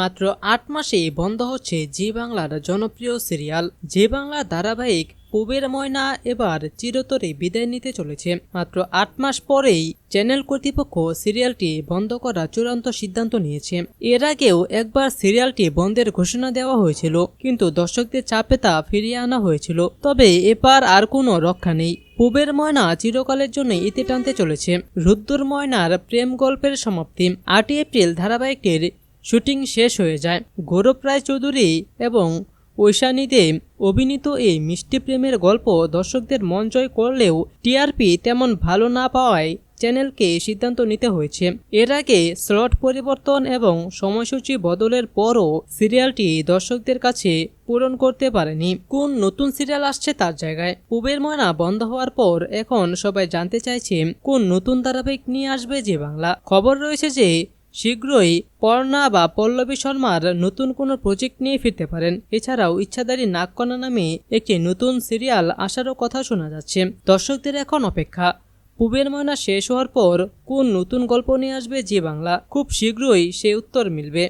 মাত্র আট মাসেই বন্ধ হচ্ছে জি বাংলার জনপ্রিয় সিরিয়াল। জি বাংলা ধারাবাহিক পুবের ময়না এবার চিরতরে বিদায় নিতে চলেছে। মাত্র আট মাস পরেই চ্যানেল কর্তৃপক্ষ সিরিয়ালটি বন্ধ করার চূড়ান্ত সিদ্ধান্ত নিয়েছে। এর আগেও একবার সিরিয়ালটি বন্ধের ঘোষণা দেওয়া হয়েছিল, কিন্তু দর্শকদের চাপে তা ফিরিয়ে আনা হয়েছিল। তবে এবার আর কোনো রক্ষা নেই। পুবের ময়না চিরকালের জন্য ইতি টানতে চলেছে। রুদ্দুর ময়নার প্রেম গল্পের সমাপ্তি। আটই এপ্রিল ধারাবাহিকটির শুটিং শেষ হয়ে যায়। গৌরব রায় চৌধুরী এবং ঐশানীতে অভিনীত এই মিষ্টি প্রেমের গল্প দর্শকদের মন জয় করলেও টিআরপি তেমন ভালো না পাওয়ায় চ্যানেলকে সিদ্ধান্ত নিতে হয়েছে। এর আগে স্লট পরিবর্তন এবং সময়সূচি বদলের পরও সিরিয়ালটি দর্শকদের কাছে পূরণ করতে পারেনি। কোন নতুন সিরিয়াল আসছে তার জায়গায়? পুবের ময়না বন্ধ হওয়ার পর এখন সবাই জানতে চাইছে, কোন নতুন ধারাবাহিক নিয়ে আসবে যে বাংলা? খবর রয়েছে যে শীঘ্রই পর্ণা বা পল্লবী শর্মার নতুন কোনো প্রজেক্ট নিয়ে ফিরতে পারেন। এছাড়াও ইচ্ছাধারী নাগকন্যা নামে একটি নতুন সিরিয়াল আসারও কথা শোনা যাচ্ছে। দর্শকদের এখন অপেক্ষা। পুবের ময়না শেষ হওয়ার পর কোন নতুন গল্প নিয়ে আসবে জি বাংলা? খুব শীঘ্রই সে উত্তর মিলবে।